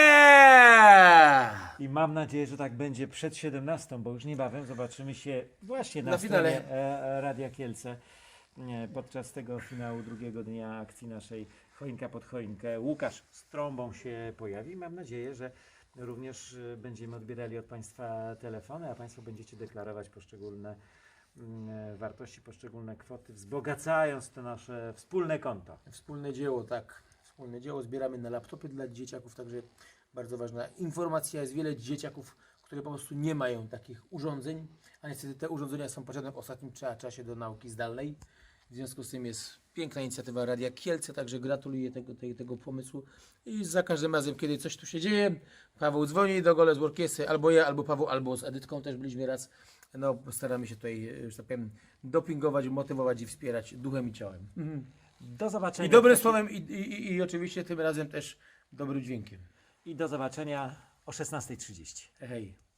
Yeah! I mam nadzieję, że tak będzie przed 17, bo już niebawem zobaczymy się właśnie na, Na finale. stronie e, e, Radia Kielce nie, podczas tego finału drugiego dnia akcji naszej Choinka pod choinkę. Łukasz z trąbą się pojawi. Mam nadzieję, że również e, będziemy odbierali od Państwa telefony, a Państwo będziecie deklarować poszczególne mm, e, wartości, poszczególne kwoty, wzbogacając to nasze wspólne konto. Wspólne dzieło, tak. Wspólne dzieło zbieramy na laptopy dla dzieciaków, także bardzo ważna informacja. Jest wiele dzieciaków, które po prostu nie mają takich urządzeń, a niestety te urządzenia są potrzebne w ostatnim cza- czasie do nauki zdalnej. W związku z tym jest piękna inicjatywa Radia Kielce, także gratuluję tego, tej, tego pomysłu. I za każdym razem, kiedy coś tu się dzieje, Paweł dzwoni do Gole z Orkiestry, albo ja, albo Paweł, albo z Edytką też byliśmy raz. No, staramy się tutaj, e, że tak powiem, dopingować, motywować i wspierać duchem i ciałem. Do zobaczenia. I dobrym słowem, i, i, i, i oczywiście tym razem też dobrym dźwiękiem. I do zobaczenia o 16.30. Hej.